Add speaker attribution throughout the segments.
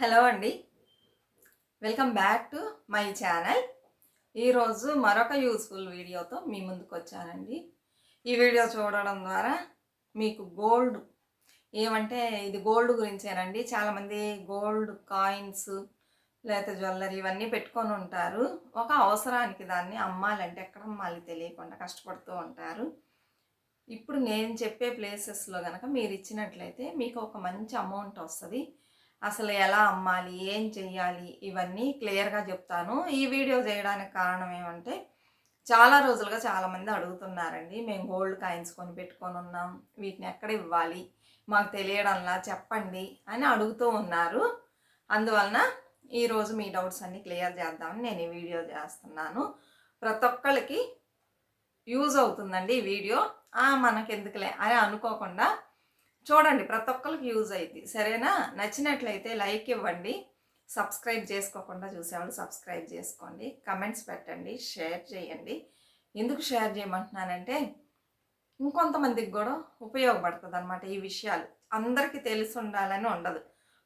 Speaker 1: Hello అండి. Welcome back to my channel ఈరోజు మరొక యూస్ఫుల్ వీడియోతో మీ ముందుకు వచ్చానండి. ఈ వీడియో చూడడం ద్వారా మీకు గోల్డ్ ఏమంటే ఇది గోల్డ్ గురించేనండి. చాలామంది గోల్డ్ కాయిన్స్ లేకపోతే జ్యువెలరీ ఇవన్నీ పెట్టుకొని ఉంటారు. ఒక అవసరానికి దాన్ని అమ్మాలంటే ఎక్కడ అమ్మాలి తెలియకుండా కష్టపడుతూ ఉంటారు. ఇప్పుడు నేను చెప్పే ప్లేసెస్లో కనుక మీరు ఇచ్చినట్లయితే మీకు ఒక మంచి అమౌంట్ వస్తుంది. అసలు ఎలా అమ్మాలి ఏం చెయ్యాలి ఇవన్నీ క్లియర్గా చెప్తాను. ఈ వీడియో చేయడానికి కారణం ఏమంటే చాలా రోజులుగా చాలామంది అడుగుతున్నారండి మేము గోల్డ్ కాయిన్స్ కొని పెట్టుకొని ఉన్నాం వీటిని ఎక్కడ ఇవ్వాలి మాకు తెలియడంలా చెప్పండి అని అడుగుతూ ఉన్నారు. అందువలన ఈరోజు మీ డౌట్స్ అన్నీ క్లియర్ చేద్దామని నేను ఈ వీడియో చేస్తున్నాను. ప్రతి ఒక్కరికి యూజ్ అవుతుందండి ఈ వీడియో. మనకెందుకులే అని అనుకోకుండా చూడండి ప్రతి ఒక్కరికి యూజ్ అయింది సరేనా? నచ్చినట్లయితే లైక్ ఇవ్వండి. సబ్స్క్రైబ్ చేసుకోకుండా చూసేవాళ్ళు సబ్స్క్రైబ్ చేసుకోండి. కమెంట్స్ పెట్టండి షేర్ చేయండి. ఎందుకు షేర్ చేయమంటున్నానంటే ఇంకొంతమందికి కూడా ఉపయోగపడుతుంది అనమాట ఈ విషయాలు. అందరికీ తెలిసి ఉండాలని ఉండదు.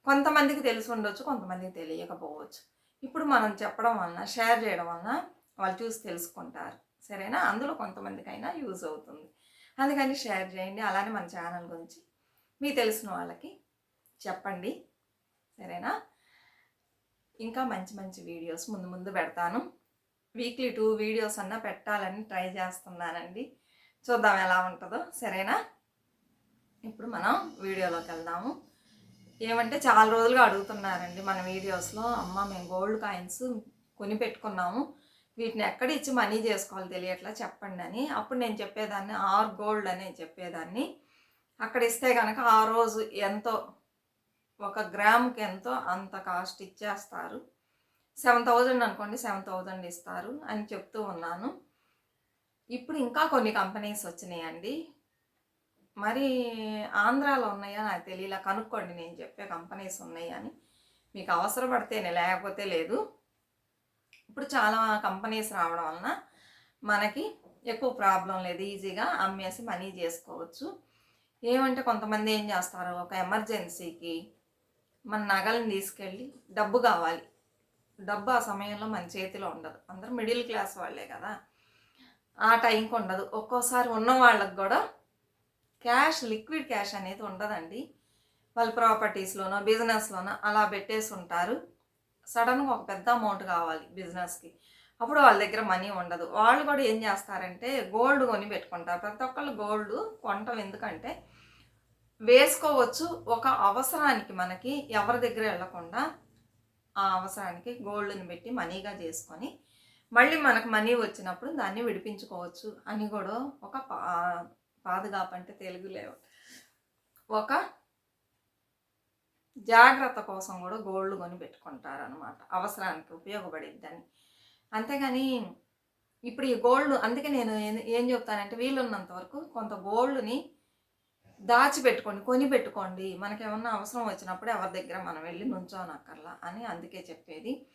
Speaker 1: కొంతమందికి తెలిసి ఉండొచ్చు కొంతమందికి తెలియకపోవచ్చు. ఇప్పుడు మనం చెప్పడం వలన షేర్ చేయడం వలన వాళ్ళు చూసి తెలుసుకుంటారు. సరేనా? అందులో కొంతమందికైనా యూజ్ అవుతుంది. అందుకని షేర్ చేయండి. అలానే మన ఛానల్ గురించి మీకు తెలిసిన వాళ్ళకి చెప్పండి. సరేనా? ఇంకా మంచి మంచి వీడియోస్ ముందు ముందు పెడతాను. వీక్లీ టూ వీడియోస్ అన్నా పెట్టాలని ట్రై చేస్తున్నానండి. చూద్దాం ఎలా ఉంటుందో. సరేనా? ఇప్పుడు మనం వీడియోలోకి వెళ్దాము. ఏమంటే చాలా రోజులుగా అడుగుతున్నారండి మన వీడియోస్లో అమ్మ మేము గోల్డ్ కాయిన్స్ కొని పెట్టుకున్నాము. వీటిని ఎక్కడ ఇచ్చి మనీ చేసుకోవాలి తెలియట్లా చెప్పండి అని. అప్పుడు నేను చెప్పేదాన్ని ఆర్ గోల్డ్ అని చెప్పేదాన్ని. అక్కడ ఇస్తే కనుక ఆ రోజు ఎంతో ఒక గ్రామ్కి ఎంతో అంత కాస్ట్ ఇచ్చేస్తారు. సెవెన్ థౌజండ్ అనుకోండి సెవెన్ థౌజండ్ ఇస్తారు అని చెప్తూ ఉన్నాను. ఇప్పుడు ఇంకా కొన్ని కంపెనీస్ వచ్చినాయండి. మరి ఆంధ్రాలో ఉన్నాయా నాకు తెలియలా కనుక్కోండి నేను చెప్పే కంపెనీస్ ఉన్నాయి అని మీకు అవసరపడితేనే లేకపోతే లేదు. ఇప్పుడు చాలా కంపెనీస్ రావడం వలన మనకి ఎక్కువ ప్రాబ్లం లేదు ఈజీగా అమ్మేసి మనీ చేసుకోవచ్చు. ఏమంటే కొంతమంది ఏం చేస్తారు? ఒక ఎమర్జెన్సీకి మన నగలను తీసుకెళ్ళి డబ్బు కావాలి. డబ్బు ఆ సమయంలో మన చేతిలో ఉండదు. అందరూ మిడిల్ క్లాస్ వాళ్ళే కదా. ఆ టైంకి ఉండదు. ఒక్కోసారి ఉన్న వాళ్ళకి కూడా క్యాష్ లిక్విడ్ క్యాష్ అనేది ఉండదండి. వాళ్ళు ప్రాపర్టీస్లోనో బిజినెస్లోనో అలా పెట్టేసి ఉంటారు. సడన్గా ఒక పెద్ద అమౌంట్ కావాలి బిజినెస్కి అప్పుడు వాళ్ళ దగ్గర మనీ ఉండదు. వాళ్ళు కూడా ఏం చేస్తారంటే గోల్డ్ కొని పెట్టుకుంటారు. ప్రతి ఒక్కళ్ళు గోల్డ్ కొనటం ఎందుకంటే వేసుకోవచ్చు. ఒక అవసరానికి మనకి ఎవరి దగ్గర వెళ్ళకుండా ఆ అవసరానికి గోల్డ్ని పెట్టి మనీగా చేసుకొని మళ్ళీ మనకు మనీ వచ్చినప్పుడు దాన్ని విడిపించుకోవచ్చు అని కూడా ఒక పా పాదుగాపు అంటే తెలుగులో ఒక జాగ్రత్త కోసం కూడా గోల్డ్ కొని పెట్టుకుంటారు అనమాట అవసరానికి ఉపయోగపడిద్దని. అంతేగాని ఇప్పుడు ఈ గోల్డ్ అందుకే నేను ఏం- ఏం చెప్తానంటే వీలున్నంత వరకు కొంత గోల్డ్ని దాచిపెట్టుకోండి కొని పెట్టుకోండి మనకేమన్నా అవసరం వచ్చినప్పుడు ఎవరి దగ్గర మనం వెళ్ళి నుంచోనక్కర్లా అని అందుకే చెప్పేది.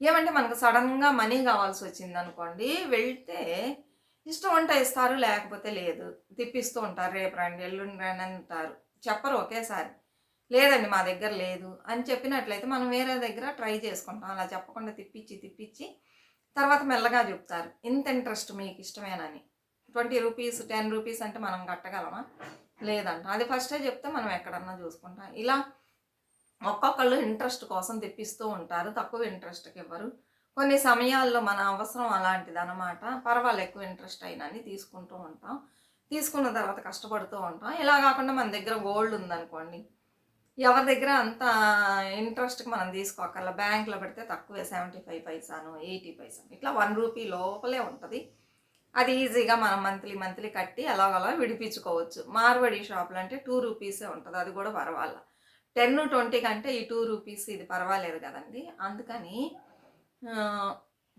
Speaker 1: ఏమంటే మనకు సడన్గా మనీ కావాల్సి వచ్చింది అనుకోండి వెళ్తే ఇష్టం ఉంటే ఇస్తారు లేకపోతే లేదు. తిప్పిస్తూ ఉంటారు రేపు రండి ఎల్లుండి రండి అంటారు. చెప్పరు ఒకేసారి. లేదండి మా దగ్గర లేదు అని చెప్పినట్లయితే మనం వేరే దగ్గర ట్రై చేసుకుంటాం. అలా చెప్పకుండా తిప్పించి తిప్పించి తర్వాత మెల్లగా చెప్తారు. ఇంత ఇంట్రెస్ట్ మీకు ఇష్టమేనని. ట్వంటీ రూపీస్ టెన్ రూపీస్ అంటే మనం కట్టగలమా? లేదంట. అది ఫస్టే చెప్తే మనం ఎక్కడన్నా చూసుకుంటాం. ఇలా ఒక్కొక్కళ్ళు ఇంట్రెస్ట్ కోసం తెప్పిస్తూ ఉంటారు. తక్కువ ఇంట్రెస్ట్కి ఇవ్వరు. కొన్ని సమయాల్లో మన అవసరం అలాంటిది అనమాట పర్వాలేదు ఎక్కువ ఇంట్రెస్ట్ అయినని తీసుకుంటూ ఉంటాం. తీసుకున్న తర్వాత కష్టపడుతూ ఉంటాం. ఇలా కాకుండా మన దగ్గర గోల్డ్ ఉందనుకోండి ఎవరి దగ్గర అంత ఇంట్రెస్ట్కి మనం తీసుకోకర్లా బ్యాంక్లో పెడితే తక్కువే సెవెంటీ ఫైవ్ పైసాను ఎయిటీ పైసాను. ఇట్లా వన్ రూపీ లోపలే ఉంటుంది. అది ఈజీగా మనం మంత్లీ మంత్లీ కట్టి అలాగలా విడిపించుకోవచ్చు. మార్వడి షాపులు అంటే టూ రూపీసే ఉంటుంది అది కూడా పర్వాలా. టెన్ ట్వంటీ కంటే ఈ టూ రూపీస్ ఇది పర్వాలేదు కదండి. అందుకని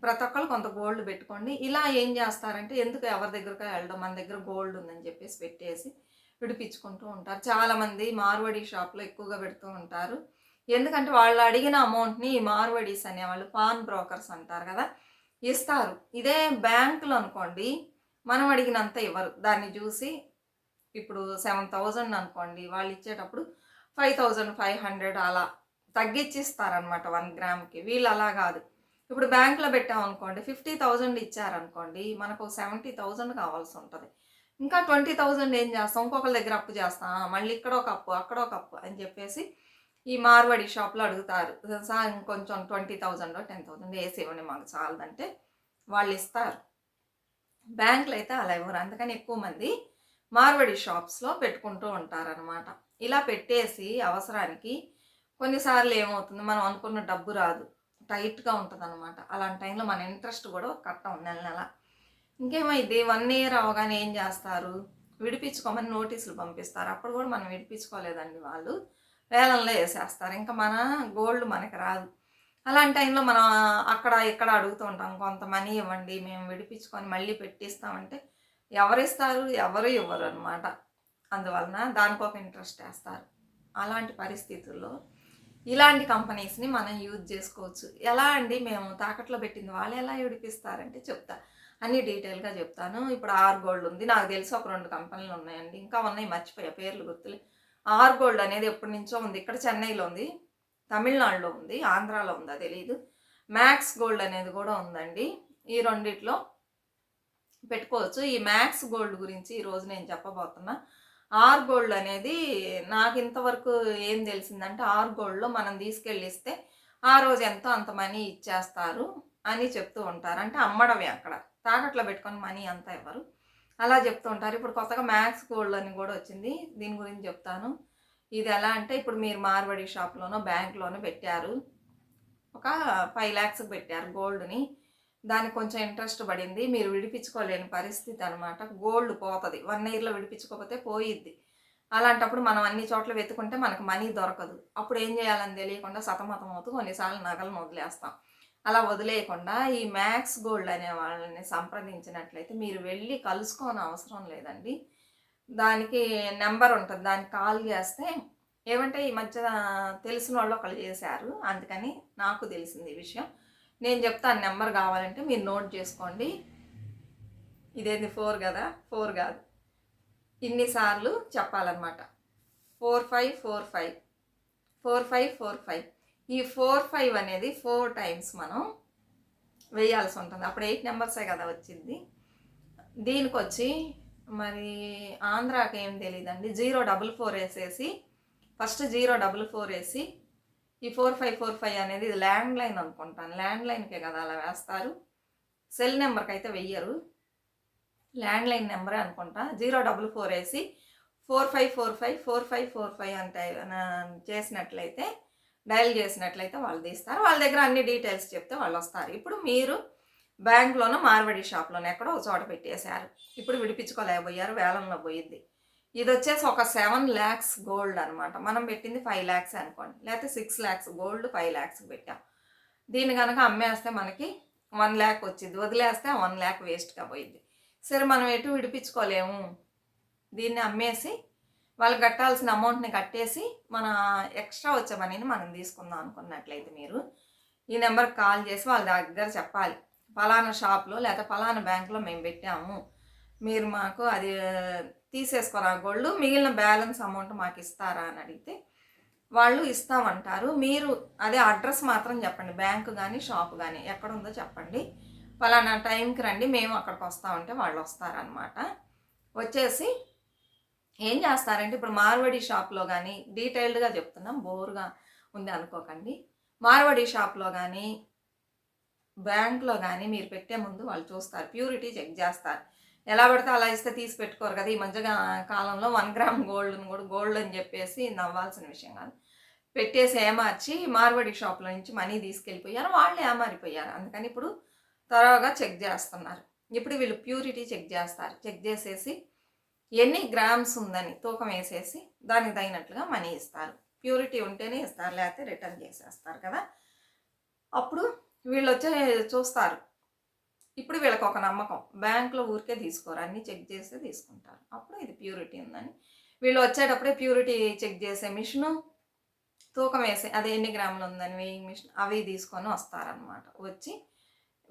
Speaker 1: ప్రతి ఒక్కరు కొంత గోల్డ్ పెట్టుకోండి. ఇలా ఏం చేస్తారంటే ఎందుకు ఎవరి దగ్గరకు వెళ్ళడం మన దగ్గర గోల్డ్ ఉందని చెప్పేసి పెట్టేసి విడిపించుకుంటూ ఉంటారు. చాలామంది మార్వడి షాప్లో ఎక్కువగా పెడుతూ ఉంటారు. ఎందుకంటే వాళ్ళు అడిగిన అమౌంట్ని మార్వడీస్ అనేవాళ్ళు పాన్ బ్రోకర్స్ అంటారు కదా ఇస్తారు. ఇదే బ్యాంకులు అనుకోండి మనం అడిగినంత ఇవ్వరు. దాన్ని చూసి ఇప్పుడు సెవెన్ థౌజండ్ అనుకోండి వాళ్ళు ఇచ్చేటప్పుడు ఫైవ్ థౌజండ్ ఫైవ్ హండ్రెడ్ అలా తగ్గించి ఇస్తారనమాట వన్ గ్రామ్కి వీళ్ళు అలా కాదు. ఇప్పుడు బ్యాంకులో పెట్టామనుకోండి ఫిఫ్టీ థౌజండ్ ఇచ్చారనుకోండి మనకు సెవెంటీ థౌజండ్ కావాల్సి ఉంటుంది. ఇంకా ట్వంటీ థౌజండ్ ఏం చేస్తాం? ఇంకొకరి దగ్గర అప్పు చేస్తాం. మళ్ళీ ఇక్కడ ఒక అప్పు అక్కడ ఒక అప్పు అని చెప్పేసి ఈ మార్వాడి షాప్లో అడుగుతారు. సార్ ఇంకొంచెం ట్వంటీ థౌజండ్ టెన్ థౌజండ్ వేసి ఇవ్వండి మాకు చాలదంటే వాళ్ళు ఇస్తారు. బ్యాంకులు అయితే అలా ఇవ్వరు. అందుకని ఎక్కువ మంది మార్వడి షాప్స్లో పెట్టుకుంటూ ఉంటారనమాట ఇలా పెట్టేసి అవసరానికి కొన్నిసార్లు ఏమవుతుంది? మనం అనుకున్న డబ్బు రాదు. టైట్గా ఉంటుంది అనమాట అలాంటి టైంలో మన ఇంట్రెస్ట్ కూడా కట్టం నెల నెల. ఇంకేమైంది వన్ ఇయర్ అవగానే ఏం చేస్తారు? విడిపించుకోమని నోటీసులు పంపిస్తారు. అప్పుడు కూడా మనం విడిపించుకోలేదండి వాళ్ళు. వేలంలో వేసేస్తారు. ఇంకా మన గోల్డ్ మనకి రాదు. అలాంటి టైంలో మనం అక్కడ ఇక్కడ అడుగుతూ ఉంటాం కొంత మనీ ఇవ్వండి మేము విడిపించుకొని మళ్ళీ పెట్టిస్తామంటే ఎవరిస్తారు? ఎవరు ఇవ్వరు అనమాట అందువలన దానికి ఒక ఇంట్రెస్ట్ వేస్తారు. అలాంటి పరిస్థితుల్లో ఇలాంటి కంపెనీస్ని మనం యూజ్ చేసుకోవచ్చు. ఎలా అండి? మేము తాకట్లో పెట్టింది వాళ్ళు ఎలా విడిపిస్తారంటే చెప్తా. అన్ని డీటెయిల్గా చెప్తాను. ఇప్పుడు ఆరు గోల్డ్ ఉంది. నాకు తెలిసి ఒక రెండు కంపెనీలు ఉన్నాయండి. ఇంకా ఉన్నాయి. మర్చిపోయా. పేర్లు గుర్తులే. ఆర్ గోల్డ్ అనేది ఎప్పటి నుంచో ఉంది. ఇక్కడ చెన్నైలో ఉంది తమిళనాడులో ఉంది ఆంధ్రాలో ఉందా తెలియదు మ్యాక్స్ గోల్డ్ అనేది కూడా ఉందండి. ఈ రెండిట్లో పెట్టుకోవచ్చు. ఈ మ్యాక్స్ గోల్డ్ గురించి ఈరోజు నేను చెప్పబోతున్నా. ఆర్ గోల్డ్ అనేది నాకు ఇంతవరకు ఏం తెలిసిందంటే ఆర్ గోల్డ్లో మనం తీసుకెళ్ళిస్తే ఆ రోజు ఎంతో అంత మనీ ఇచ్చేస్తారు అని చెప్తూ ఉంటారు. అంటే అమ్మడమే అక్కడ. తాకట్లో పెట్టుకొని మనీ అంతా ఇవ్వరు అలా చెప్తూ ఉంటారు. ఇప్పుడు కొత్తగా మ్యాక్స్ గోల్డ్ అని కూడా వచ్చింది. దీని గురించి చెప్తాను. ఇది ఎలా అంటే ఇప్పుడు మీరు మార్వడి షాప్లోనో బ్యాంక్లోనో పెట్టారు. ఒక ఫైవ్ ల్యాక్స్కి పెట్టారు గోల్డ్ని. దానికి కొంచెం ఇంట్రెస్ట్ పడింది. మీరు విడిపించుకోలేని పరిస్థితి అనమాట గోల్డ్ పోతుంది. వన్ ఇయర్లో విడిపించుకోకపోతే పోయిద్ది. అలాంటప్పుడు మనం అన్ని చోట్ల వెతుకుంటే మనకు మనీ దొరకదు. అప్పుడు ఏం చేయాలని తెలియకుండా సతమతం అవుతూ కొన్నిసార్లు నగలను వదిలేస్తాం. అలా వదిలేయకుండా ఈ మ్యాక్స్ గోల్డ్ అనే వాళ్ళని సంప్రదించినట్లయితే మీరు వెళ్ళి కలుసుకోని అవసరం లేదండి. దానికి నెంబర్ ఉంటుంది. దానికి కాల్ చేస్తే ఏమంటే ఈ మధ్య తెలిసిన వాళ్ళు ఒకళ్ళు చేశారు. అందుకని నాకు తెలిసింది ఈ విషయం. నేను చెప్తాను నెంబర్ కావాలంటే మీరు నోట్ చేసుకోండి. ఇదేంది ఫోర్ కదా? ఫోర్ కాదు. ఇన్నిసార్లు చెప్పాలన్నమాట. Four five four five. Four five four five. ఈ ఫోర్ ఫైవ్ అనేది ఫోర్ టైమ్స్ మనం వేయాల్సి ఉంటుంది. అప్పుడు ఎయిట్ నెంబర్సే కదా వచ్చింది. దీనికి వచ్చి మరి ఆంధ్రాకి ఏం తెలియదండి జీరో డబుల్ ఫోర్ వేసేసి ఫస్ట్ జీరో డబుల్ ఫోర్ వేసి ఈ ఫోర్ ఫైవ్ ఫోర్ ఫైవ్ అనేది ఇది ల్యాండ్ లైన్ అనుకుంటాను. ల్యాండ్ లైన్కే కదా అలా వేస్తారు. సెల్ నెంబర్కి అయితే వెయ్యరు. ల్యాండ్ లైన్ నెంబరే అనుకుంటా. జీరో డబుల్ ఫోర్ వేసి four five four five four five four five అంటే చేసినట్లయితే డయల్ చేసినట్లయితే వాళ్ళు తీస్తారు. వాళ్ళ దగ్గర అన్ని డీటెయిల్స్ చెప్తే వాళ్ళు వస్తారు. ఇప్పుడు మీరు బ్యాంక్లోనో మార్వడి షాప్లోనో ఎక్కడో ఒక చోట పెట్టేశారు. ఇప్పుడు విడిపించుకోలేకపోయారు వేలంలో పోయింది ఇది వచ్చేసి ఒక సెవెన్ ల్యాక్స్ గోల్డ్ అనమాట మనం పెట్టింది ఫైవ్ ల్యాక్స్ అనుకోండి. లేకపోతే six lakhs gold five lakhs పెట్టాం. దీన్ని కనుక అమ్మేస్తే మనకి వన్ ల్యాక్ వచ్చింది వదిలేస్తే వన్ ల్యాక్ వేస్ట్గా పోయింది సరే మనం ఎటు విడిపించుకోలేము? దీన్ని అమ్మేసి వాళ్ళు కట్టాల్సిన అమౌంట్ని కట్టేసి మన ఎక్స్ట్రా వచ్చే మనీని మనం తీసుకుందాం అనుకున్నట్లయితే మీరు ఈ నెంబర్కి కాల్ చేసి వాళ్ళ దగ్గర చెప్పాలి. ఫలానా షాప్లో లేదా ఫలానా బ్యాంక్లో మేము పెట్టాము. మీరు మాకు అది తీసేసుకోరా గోల్డ్? మిగిలిన బ్యాలెన్స్ అమౌంట్ మాకు ఇస్తారా అని అడిగితే వాళ్ళు ఇస్తామంటారు. మీరు అదే అడ్రస్ మాత్రం చెప్పండి. బ్యాంకు కానీ షాప్ కానీ ఎక్కడ ఉందో చెప్పండి. ఫలానా టైంకి రండి. మేము అక్కడికి వస్తామంటే వాళ్ళు వస్తారనమాట వచ్చేసి ఏం చేస్తారంటే ఇప్పుడు మార్వడి షాప్లో కానీ డీటెయిల్డ్గా చెప్తున్నాం బోరుగా ఉంది అనుకోకండి. మార్వడి షాప్లో కానీ బ్యాంక్లో కానీ మీరు పెట్టే ముందు వాళ్ళు చూస్తారు. ప్యూరిటీ చెక్ చేస్తారు. ఎలా పడితే అలా ఇస్తే తీసి పెట్టుకోరు కదా ఈ మధ్య కాలంలో వన్ గ్రామ్ గోల్డ్ని కూడా గోల్డ్ అని చెప్పేసి నవ్వాల్సిన విషయం కాదు. పెట్టేసి ఏమార్చి మార్వడి షాప్లో నుంచి మనీ తీసుకెళ్ళిపోయారు వాళ్ళు ఏమారిపోయారు. అందుకని ఇప్పుడు త్వరగా చెక్ చేస్తున్నారు. ఇప్పుడు వీళ్ళు ప్యూరిటీ చెక్ చేస్తారు. చెక్ చేసేసి ఎన్ని గ్రామ్స్ ఉందని తూకం వేసేసి దానికి తగినట్లుగా మనీ ఇస్తారు. ప్యూరిటీ ఉంటేనే ఇస్తారు లేకపోతే రిటర్న్ చేసేస్తారు కదా. అప్పుడు వీళ్ళు వచ్చి చూస్తారు. ఇప్పుడు వీళ్ళకి ఒక నమ్మకం. బ్యాంకులో ఊరికే తీసుకోరు. అన్నీ చెక్ చేస్తే తీసుకుంటారు. అప్పుడు ఇది ప్యూరిటీ ఉందని. వీళ్ళు వచ్చేటప్పుడే ప్యూరిటీ చెక్ చేసే మిషను తూకం వేసే అదే ఎన్ని గ్రాములు ఉందని వేయింగ్ మిషన్ అవి తీసుకొని వస్తారనమాట వచ్చి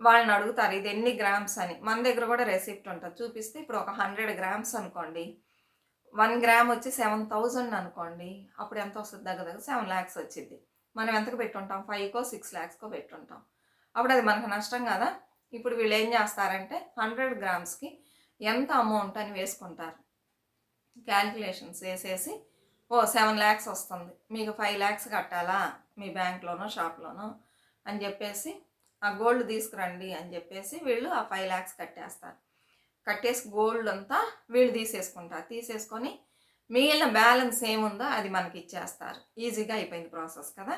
Speaker 1: వాళ్ళని అడుగుతారు ఇది ఎన్ని గ్రామ్స్ అని. మన దగ్గర కూడా రెసిప్ట్ ఉంటుంది. చూపిస్తే ఇప్పుడు ఒక హండ్రెడ్ గ్రామ్స్ అనుకోండి. వన్ గ్రామ్ వచ్చి సెవెన్ థౌజండ్ అనుకోండి. అప్పుడు ఎంత వస్తుంది? దగ్గర దగ్గర సెవెన్ ల్యాక్స్ వచ్చింది మనం ఎంతకు పెట్టుంటాం? ఫైవ్కో సిక్స్ ల్యాక్స్కో పెట్టుంటాం. అప్పుడు అది మనకు నష్టం కదా. ఇప్పుడు వీళ్ళు ఏం చేస్తారంటే హండ్రెడ్ గ్రామ్స్కి ఎంత అమౌంట్ అని వేసుకుంటారు. క్యాల్కులేషన్స్ వేసేసి ఓ సెవెన్ ల్యాక్స్ వస్తుంది. మీకు ఫైవ్ ల్యాక్స్ కట్టాలా? మీ బ్యాంక్లోనో షాప్లోనో? అని చెప్పేసి ఆ గోల్డ్ తీసుకురండి అని చెప్పేసి వీళ్ళు ఆ ఫైవ్ ల్యాక్స్ కట్టేస్తారు. కట్టేసి గోల్డ్ అంతా వీళ్ళు తీసేసుకుంటారు. తీసేసుకొని మిగిలిన బ్యాలెన్స్ ఏముందో అది మనకి ఇచ్చేస్తారు. ఈజీగా అయిపోయింది ప్రాసెస్ కదా.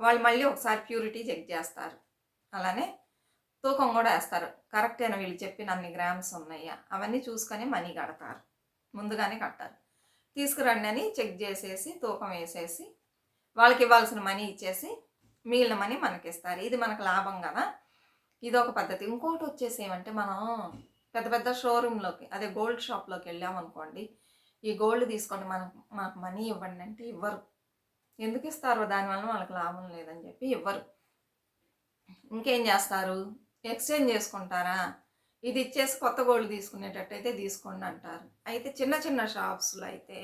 Speaker 1: వాళ్ళు మళ్ళీ ఒకసారి ప్యూరిటీ చెక్ చేస్తారు. అలానే తూకం కూడా వేస్తారు. కరెక్ట్ అయిన వీళ్ళు చెప్పిన అన్ని గ్రామ్స్ ఉన్నాయా? అవన్నీ చూసుకొని మనీ కడతారు. ముందుగానే కట్టారు తీసుకురండి అని చెక్ చేసేసి తూకం వేసేసి వాళ్ళకి ఇవ్వాల్సిన మనీ ఇచ్చేసి మిగిలిన మనీ మనకి ఇస్తారు ఇది మనకు లాభం కదా. ఇది ఒక పద్ధతి. ఇంకోటి వచ్చేసి ఏమంటే మనం పెద్ద పెద్ద షోరూంలోకి అదే గోల్డ్ షాప్లోకి వెళ్ళామనుకోండి ఈ గోల్డ్ తీసుకోండి మనకు మాకు మనీ ఇవ్వండి అంటే ఇవ్వరు. ఎందుకు ఇస్తారు? దానివల్ల వాళ్ళకి లాభం లేదని చెప్పి ఇవ్వరు. ఇంకేం చేస్తారు? ఎక్స్చేంజ్ చేసుకుంటారా? ఇది ఇచ్చేసి కొత్త గోల్డ్ తీసుకునేటట్టయితే తీసుకోండి అంటారు. అయితే చిన్న చిన్న షాప్స్లో అయితే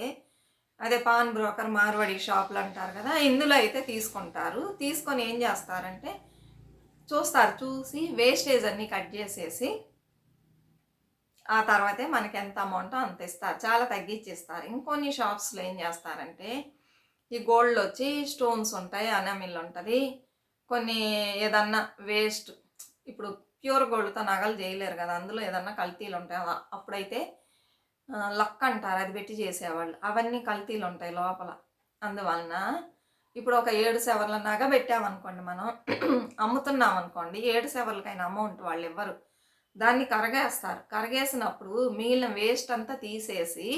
Speaker 1: అదే పాన్ బ్రోకర్ మార్వాడి షాపులు అంటారు కదా ఇందులో అయితే తీసుకుంటారు. తీసుకొని ఏం చేస్తారంటే చూస్తారు చూసి వేస్టేజ్ అన్నీ కట్ చేసేసి ఆ తర్వాతే మనకి ఎంత అమౌంట్ అంత ఇస్తారు. చాలా తగ్గించిస్తారు. ఇంకొన్ని షాప్స్లో ఏం చేస్తారంటే ఈ గోల్డ్ వచ్చి స్టోన్స్ ఉంటాయి అనమిల్ ఉంటుంది. కొన్ని ఏదన్నా వేస్ట్ ఇప్పుడు ప్యూర్ గోల్డ్తో నగలు చేయలేరు కదా అందులో ఏదన్నా కల్తీలు ఉంటాయి అప్పుడైతే లక్ అంటారు అది పెట్టి చేసేవాళ్ళు. అవన్నీ కల్తీలు ఉంటాయి లోపల. అందువలన ఇప్పుడు ఒక ఏడు సెవర్ల నగ పెట్టామనుకోండి మనం అమ్ముతున్నాం అనుకోండి ఏడు సెవర్లకైనా అమౌంట్ వాళ్ళు ఇవ్వరు దాన్ని కరగేస్తారు. కరగేసినప్పుడు మిగిలిన వేస్ట్ అంతా తీసేసి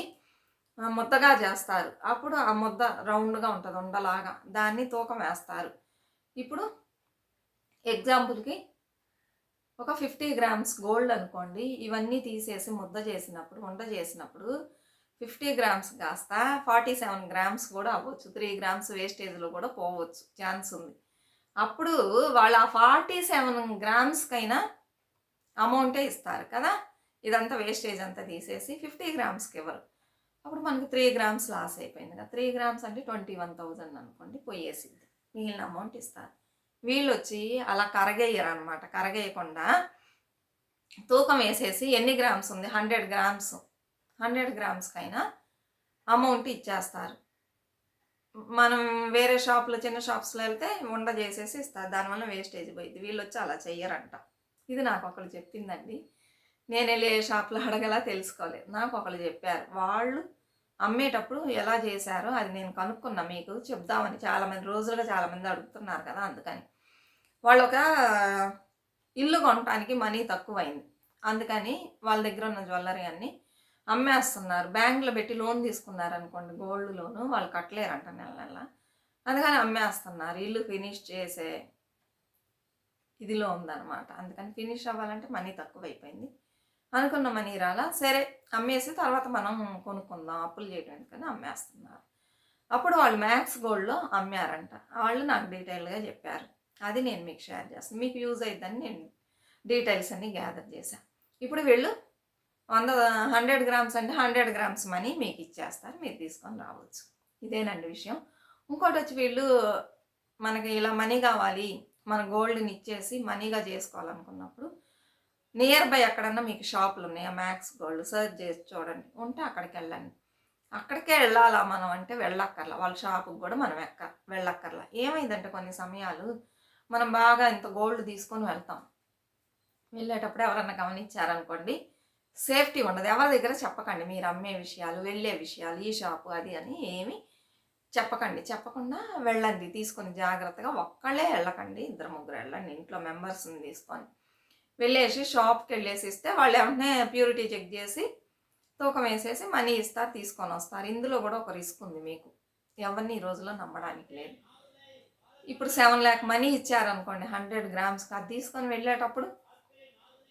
Speaker 1: ఆ, ముద్దగా చేస్తారు. అప్పుడు ఆ ముద్ద రౌండ్గా ఉంటుంది ఉండలాగా. దాన్ని తూకం వేస్తారు. ఇప్పుడు ఎగ్జాంపుల్కి ఒక ఫిఫ్టీ గ్రామ్స్ గోల్డ్ అనుకోండి ఇవన్నీ తీసేసి ముద్ద చేసినప్పుడు వంట చేసినప్పుడు ఫిఫ్టీ గ్రామ్స్ కాస్త ఫార్టీ సెవెన్ గ్రామ్స్ కూడా అవ్వచ్చు. త్రీ గ్రామ్స్ వేస్టేజ్లో కూడా పోవచ్చు. ఛాన్స్ ఉంది. అప్పుడు వాళ్ళు ఆ ఫార్టీ సెవెన్ గ్రామ్స్కైనా అమౌంటే ఇస్తారు కదా? ఇదంతా వేస్టేజ్ అంతా తీసేసి ఫిఫ్టీ గ్రామ్స్కి ఇవ్వరు. అప్పుడు మనకు త్రీ గ్రామ్స్ లాస్ అయిపోయింది కదా? త్రీ గ్రామ్స్ అంటే ట్వంటీ వన్ థౌజండ్ అనుకోండి పోయేసింది. మిగిలిన అమౌంట్ ఇస్తారు. వీళ్ళు వచ్చి అలా కరగేయరు అనమాట కరగేయకుండా తూకం వేసేసి ఎన్ని గ్రామ్స్ ఉంది? Hundred grams. హండ్రెడ్ గ్రామ్స్కైనా అమౌంట్ ఇచ్చేస్తారు. మనం వేరే షాప్లో చిన్న షాప్స్లో వెళ్తే ఉండ చేసేసి ఇస్తారు. దానివల్ల వేస్టేజ్ పోయింది వీళ్ళు వచ్చి అలా చెయ్యరంట. ఇది నాకు ఒకరు చెప్పిందండి. నేను వెళ్ళి ఏ షాప్లో అడగలా తెలుసుకోలేదు. నాకు ఒకరు చెప్పారు. వాళ్ళు అమ్మేటప్పుడు ఎలా చేశారో అది నేను కనుక్కున్నా మీకు. చెప్దామని. చాలామంది రోజులుగా చాలామంది అడుగుతున్నారు కదా అందుకని. వాళ్ళు ఒక ఇల్లు కొనడానికి మనీ తక్కువైంది. అందుకని వాళ్ళ దగ్గర ఉన్న జ్యువెలరీ అన్ని అమ్మేస్తున్నారు. బ్యాంకులో పెట్టి లోన్ తీసుకున్నారు అనుకోండి గోల్డ్ లోను వాళ్ళు కట్టలేరంట నెల నెల. అందుకని అమ్మేస్తున్నారు. ఇల్లు ఫినిష్ చేసే ఇదిలో ఉందన్నమాట. అందుకని ఫినిష్ అవ్వాలంటే మనీ తక్కువైపోయింది. అనుకున్న మనీ రాలా సరే అమ్మేసి తర్వాత మనం కొనుక్కుందాం అప్పులు చేయడానికి అమ్మేస్తున్నారు. అప్పుడు వాళ్ళు మ్యాక్స్ గోల్డ్లో అమ్మారంట. వాళ్ళు నాకు డీటెయిల్గా చెప్పారు. అది నేను మీకు షేర్ చేస్తాను. మీకు యూజ్ అవుతుందని నేను డీటెయిల్స్ అన్ని గ్యాదర్ చేశాను. ఇప్పుడు వీళ్ళు వంద హండ్రెడ్ గ్రామ్స్ అంటే హండ్రెడ్ గ్రామ్స్ మనీ మీకు ఇచ్చేస్తారు. మీరు తీసుకొని రావచ్చు. ఇదేనండి విషయం. ఇంకోటి వచ్చి వీళ్ళు మనకి ఇలా మనీ కావాలి మన గోల్డ్ని ఇచ్చేసి మనీగా చేసుకోవాలనుకున్నప్పుడు నియర్ బై ఎక్కడన్నా మీకు షాపులు ఉన్నాయా? మ్యాక్స్ గోల్డ్ సర్చ్ చేసి చూడండి. ఉంటే అక్కడికి వెళ్ళండి. అక్కడికే వెళ్ళాలా మనం అంటే వెళ్ళక్కర్లా. వాళ్ళ షాపుకి కూడా మనం ఎక్క వెళ్ళక్కర్లా. ఏమైందంటే కొన్ని సమయాలు మనం బాగా ఇంత గోల్డ్ తీసుకొని వెళ్తాం. వెళ్ళేటప్పుడు ఎవరన్నా గమనించారనుకోండి సేఫ్టీ ఉండదు. ఎవరి దగ్గర చెప్పకండి మీరు అమ్మే విషయాలు వెళ్ళే విషయాలు ఈ షాపు అది అని ఏమి చెప్పకండి. చెప్పకుండా వెళ్ళండి తీసుకొని జాగ్రత్తగా ఒక్కళ్ళే వెళ్ళకండి. ఇద్దరు ముగ్గురు వెళ్ళండి ఇంట్లో మెంబర్స్ని తీసుకొని వెళ్ళేసి షాప్కి వెళ్ళేసి ఇస్తే వాళ్ళు ఏమంటే ప్యూరిటీ చెక్ చేసి తూకం వేసేసి మనీ ఇస్తారు తీసుకొని వస్తారు. ఇందులో కూడా ఒక రిస్క్ ఉంది మీకు. ఎవరిని ఈ రోజుల్లో నమ్మడానికి లేదు. ఇప్పుడు సెవెన్ ల్యాక్ మనీ ఇచ్చారనుకోండి హండ్రెడ్ గ్రామ్స్ అది తీసుకొని వెళ్ళేటప్పుడు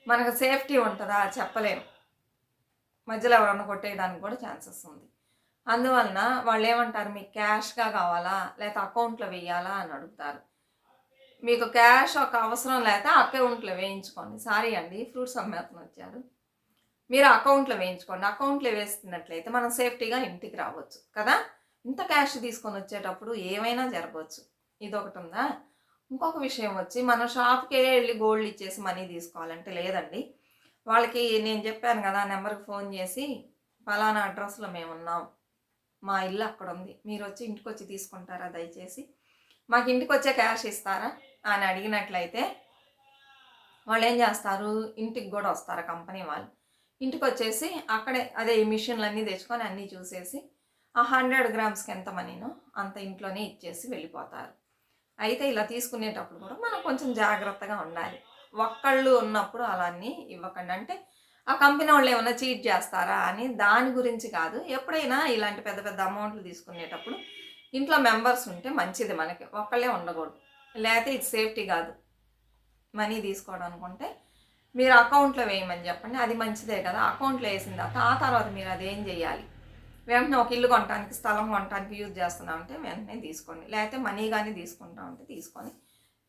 Speaker 1: మనకు సేఫ్టీ ఉంటుందా? చెప్పలేము మధ్యలో ఎవరన్నా కొట్టేయడానికి కూడా ఛాన్సెస్ ఉంది. అందువలన వాళ్ళు ఏమంటారు మీకు క్యాష్గా కావాలా? లేకపోతే అకౌంట్లో వేయాలా అని అడుగుతారు. మీకు క్యాష్ ఒక అవసరం లేకపోతే అకౌంట్లో వేయించుకోండి. సారీ అండి ఫ్రూట్స్ అమ్మేతను వచ్చారు. మీరు అకౌంట్లో వేయించుకోండి. అకౌంట్లో వేస్తున్నట్లయితే మనం సేఫ్టీగా ఇంటికి రావచ్చు కదా? ఇంత క్యాష్ తీసుకొని వచ్చేటప్పుడు ఏమైనా జరగవచ్చు. ఇది ఒకటి ఉందా ఇంకొక విషయం వచ్చి మనం షాప్కే వెళ్ళి గోల్డ్ ఇచ్చేసి మనీ తీసుకోవాలంటే లేదండి. వాళ్ళకి నేను చెప్పాను కదా ఆ నెంబర్కి ఫోన్ చేసి ఫలానా అడ్రస్లో మేము ఉన్నాం మా ఇల్లు అక్కడ ఉంది మీరు వచ్చి ఇంటికి వచ్చి తీసుకుంటారా దయచేసి? మాకు ఇంటికి వచ్చే క్యాష్ ఇస్తారా? అని అడిగినట్లయితే వాళ్ళు ఏం చేస్తారు? ఇంటికి కూడా వస్తారు కంపెనీ వాళ్ళు? ఇంటికి వచ్చేసి అక్కడే అదే ఈ మిషన్లు అన్నీ తెచ్చుకొని అన్నీ చూసేసి ఆ హండ్రెడ్ గ్రామ్స్కి ఎంత మనీనో అంత ఇంట్లోనే ఇచ్చేసి వెళ్ళిపోతారు. అయితే ఇలా తీసుకునేటప్పుడు కూడా మనం కొంచెం జాగ్రత్తగా ఉండాలి. ఒక్కళ్ళు ఉన్నప్పుడు అలా అన్నీ ఇవ్వకండి. అంటే ఆ కంపెనీ వాళ్ళు ఏమైనా చీట్ చేస్తారా అని దాని గురించి కాదు. ఎప్పుడైనా ఇలాంటి పెద్ద పెద్ద అమౌంట్లు తీసుకునేటప్పుడు ఇంట్లో మెంబర్స్ ఉంటే మంచిది మనకి. ఒక్కళ్ళే ఉండకూడదు. లేకపోతే ఇది సేఫ్టీ కాదు. మనీ తీసుకోవడం అనుకుంటే మీరు అకౌంట్లో వేయమని చెప్పండి. అది మంచిదే కదా. అకౌంట్లో వేసిన తర్వాత ఆ తర్వాత మీరు అది ఏం చేయాలి? వెంటనే ఒక ఇల్లు కొనడానికి స్థలం కొనడానికి యూజ్ చేస్తున్నాం అంటే వెంటనే తీసుకోండి. లేకపోతే మనీ కానీ తీసుకుంటాం అంటే తీసుకొని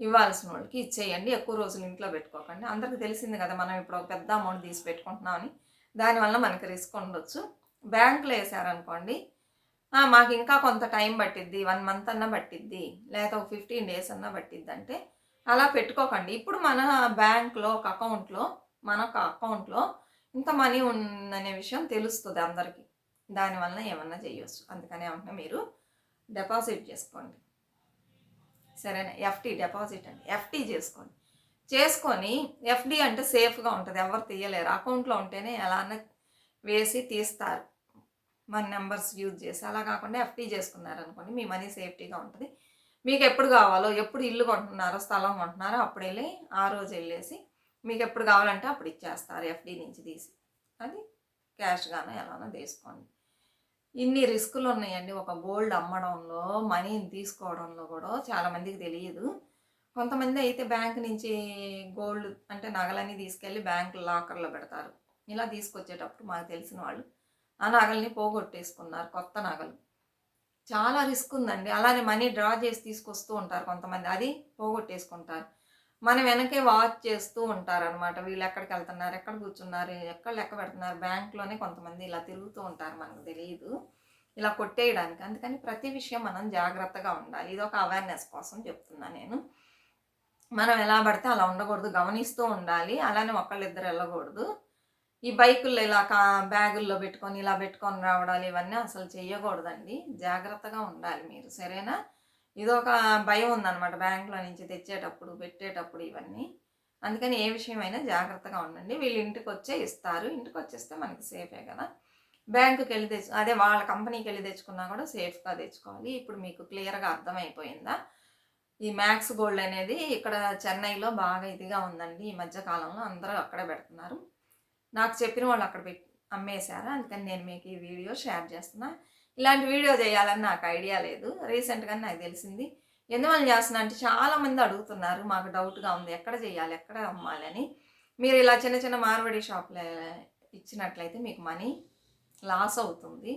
Speaker 1: ఇవ్వాల్సిన వాళ్ళకి ఇచ్చేయండి. ఎక్కువ రోజులు ఇంట్లో పెట్టుకోకండి. అందరికీ తెలిసింది కదా మనం ఇప్పుడు ఒక పెద్ద అమౌంట్ తీసి పెట్టుకుంటున్నామని దానివల్ల మనకి రిస్క్ ఉండొచ్చు. బ్యాంకులో వేసారనుకోండి మాకు ఇంకా కొంత టైం పట్టిద్ది. వన్ మంత్ అన్నా పట్టిద్ది. లేకపోతే ఒక ఫిఫ్టీన్ డేస్ అన్నా పట్టిద్ది అంటే అలా పెట్టుకోకండి. ఇప్పుడు మన బ్యాంక్లో ఒక అకౌంట్లో మన ఒక అకౌంట్లో ఇంత మనీ ఉందనే విషయం తెలుస్తుంది అందరికీ. దానివల్ల ఏమన్నా చేయొచ్చు. అందుకనే ఏమంటున్నా మీరు డిపాజిట్ చేసుకోండి. సరేనా? ఎఫ్టీ డిపాజిట్ అండి. ఎఫ్టీ చేసుకోండి. చేసుకొని ఎఫ్డి అంటే సేఫ్గా ఉంటుంది. ఎవరు తీయలేరు. అకౌంట్లో ఉంటేనే ఎలా వేసి తీస్తారు. మన నెంబర్స్ యూజ్ చేసి. అలా కాకుండా ఎఫ్డీ చేసుకున్నారు అనుకోండి మీ మనీ సేఫ్టీగా ఉంటుంది. మీకు ఎప్పుడు కావాలో ఎప్పుడు ఇల్లు కొంటున్నారో స్థలం కొంటున్నారో అప్పుడు వెళ్ళి ఆ రోజు వెళ్ళేసి మీకు ఎప్పుడు కావాలంటే అప్పుడు ఇచ్చేస్తారు ఎఫ్డీ నుంచి తీసి. అది క్యాష్గానో ఎలానో తీసుకోండి. ఇన్ని రిస్కులు ఉన్నాయండి. ఒక గోల్డ్ అమ్మడంలో మనీని తీసుకోవడంలో కూడా చాలామందికి తెలియదు. కొంతమంది అయితే బ్యాంక్ నుంచి గోల్డ్ అంటే నగలన్నీ తీసుకెళ్ళి బ్యాంక్ లాకర్లో పెడతారు. ఇలా తీసుకొచ్చేటప్పుడు మాకు తెలిసిన వాళ్ళు ఆ నగల్ని పోగొట్టేసుకున్నారు కొత్త నగలు. చాలా రిస్క్ ఉందండి. అలానే మనీ డ్రా చేసి తీసుకొస్తూ ఉంటారు కొంతమంది. అది పోగొట్టేసుకుంటారు. మన వెనకే వాచ్ చేస్తూ ఉంటారనమాట వీళ్ళు ఎక్కడికి వెళ్తున్నారు ఎక్కడ కూర్చున్నారు ఎక్కడ లెక్క పెడుతున్నారు బ్యాంక్లోనే కొంతమంది ఇలా తిరుగుతూ ఉంటారు మనకు తెలియదు ఇలా కొట్టేయడానికి. అందుకని ప్రతి విషయం మనం జాగ్రత్తగా ఉండాలి. ఇది ఒక అవేర్నెస్ కోసం చెప్తున్నా నేను. మనం ఎలా పడితే అలా ఉండకూడదు గమనిస్తూ ఉండాలి. అలానే ఒకళ్ళిద్దరు వెళ్ళకూడదు. ఈ బైకుల్లో ఇలా కా బ్యాగుల్లో పెట్టుకొని ఇలా పెట్టుకొని రావడాలు ఇవన్నీ అసలు చేయకూడదండి జాగ్రత్తగా ఉండాలి మీరు. సరేనా? ఇదొక భయం ఉందన్నమాట బ్యాంకులో నుంచి తెచ్చేటప్పుడు పెట్టేటప్పుడు ఇవన్నీ. అందుకని ఏ విషయమైనా జాగ్రత్తగా ఉండండి. వీళ్ళు ఇంటికి వచ్చే ఇస్తారు. ఇంటికి వచ్చేస్తే మనకి సేఫే కదా. బ్యాంకుకి వెళ్ళి తెచ్చు అదే వాళ్ళ కంపెనీకి వెళ్ళి తెచ్చుకున్నా కూడా సేఫ్గా తెచ్చుకోవాలి. ఇప్పుడు మీకు క్లియర్గా అర్థమైపోయిందా? ఈ మ్యాక్స్ గోల్డ్ అనేది ఇక్కడ చెన్నైలో బాగా ఇదిగా ఉందండి. ఈ మధ్య కాలంలో అందరూ అక్కడే పెడుతున్నారు. నాకు చెప్పిన వాళ్ళు అక్కడ పెట్టి అమ్మేశారు? అందుకని నేను మీకు ఈ వీడియో షేర్ చేస్తున్నా. ఇలాంటి వీడియో చేయాలని నాకు ఐడియా లేదు. రీసెంట్గా నాకు తెలిసింది. ఎందువల్ల చేస్తున్నా అంటే చాలామంది అడుగుతున్నారు మాకు డౌట్గా ఉంది ఎక్కడ చేయాలి ఎక్కడ అమ్మాలి అని. మీరు ఇలా చిన్న చిన్న మార్వడి షాప్లో ఇచ్చినట్లయితే మీకు మనీ లాస్ అవుతుంది.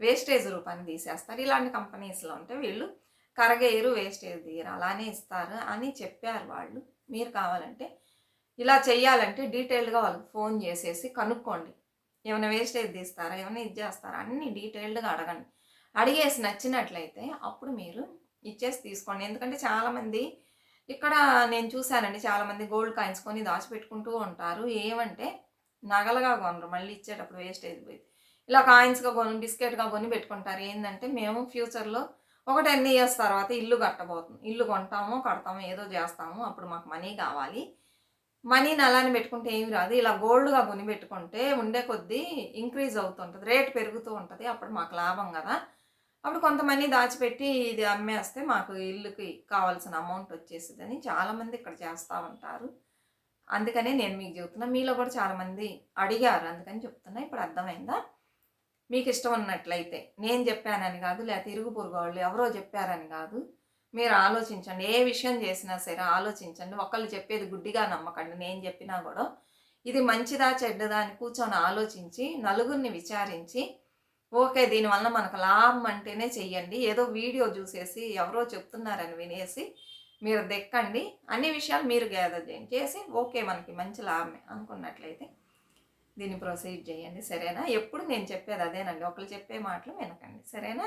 Speaker 1: వేస్టేజ్ రూపాన్ని తీసేస్తారు. ఇలాంటి కంపెనీస్లో ఉంటే వీళ్ళు కరగేయరు వేస్టేజ్ తీయరు అలానే ఇస్తారు అని చెప్పారు వాళ్ళు. మీరు కావాలంటే ఇలా చేయాలంటే డీటెయిల్గా వాళ్ళకి ఫోన్ చేసేసి కనుక్కోండి. ఏమైనా వేస్టేజ్ తీస్తారా? ఏమైనా ఇది చేస్తారా? అన్ని డీటెయిల్డ్గా అడగండి. అడిగేసి నచ్చినట్లయితే అప్పుడు మీరు ఇచ్చేసి తీసుకోండి. ఎందుకంటే చాలామంది ఇక్కడ నేను చూశానండి చాలామంది గోల్డ్ కాయిన్స్ కొని దాచిపెట్టుకుంటూ ఉంటారు. ఏమంటే నగలుగా కొనరు. మళ్ళీ ఇచ్చేటప్పుడు వేస్టేజ్ పోయి ఇలా కాయిన్స్గా కొని బిస్కెట్గా కొని పెట్టుకుంటారు. ఏంటంటే మేము ఫ్యూచర్లో ఒక టెన్ ఇయర్స్ తర్వాత ఇల్లు కట్టబోతుంది ఇల్లు కొంటాము కడతాము ఏదో చేస్తాము అప్పుడు మాకు మనీ కావాలి. మనీని అలానే పెట్టుకుంటే ఏమి రాదు. ఇలా గోల్డ్గా కొని పెట్టుకుంటే ఉండే కొద్దీ ఇంక్రీజ్ అవుతుంటుంది. రేట్ పెరుగుతూ ఉంటుంది. అప్పుడు మాకు లాభం కదా. అప్పుడు కొంతమంది దాచిపెట్టి ఇది అమ్మేస్తే మాకు ఇల్లుకి కావాల్సిన అమౌంట్ వచ్చేసింది అని చాలామంది ఇక్కడ చేస్తూ ఉంటారు. అందుకనే నేను మీకు చెబుతున్నా మీలో కూడా చాలామంది అడిగారు. అందుకని చెప్తున్నా ఇప్పుడు అర్థమైందా? మీకు ఇష్టం ఉన్నట్లయితే. నేను చెప్పానని కాదు లేకపోతే ఇరుగు పొరుగు వాళ్ళు ఎవరో చెప్పారని కాదు. మీరు ఆలోచించండి. ఏ విషయం చేసినా సరే ఆలోచించండి. ఒకళ్ళు చెప్పేది గుడ్డిగా నమ్మకండి. నేను చెప్పినా కూడా ఇది మంచిదా చెడ్డదా అని కూర్చొని ఆలోచించి నలుగురిని విచారించి ఓకే దీనివల్ల మనకు లాభం అంటేనే చెయ్యండి. ఏదో వీడియో చూసేసి ఎవరో చెప్తున్నారని వినేసి మీరు దెక్కండి. అన్ని విషయాలు మీరు గ్యాదర్ చేయండి. చేసి ఓకే మనకి మంచి లాభమే అనుకున్నట్లయితే దీన్ని ప్రొసీడ్ చేయండి. సరేనా? ఎప్పుడు నేను చెప్పేది అదేనండి. ఒకళ్ళు చెప్పే మాటలు వినకండి. సరేనా?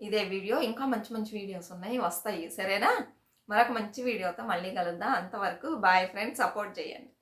Speaker 1: ఇదే వీడియో. ఇంకా మంచి మంచి వీడియోస్ ఉన్నాయి వస్తాయి. సరేనా? మరొక మంచి వీడియోతో మళ్ళీ కలుద్దాం. అంతవరకు బాయ్ ఫ్రెండ్స్ సపోర్ట్ చేయండి.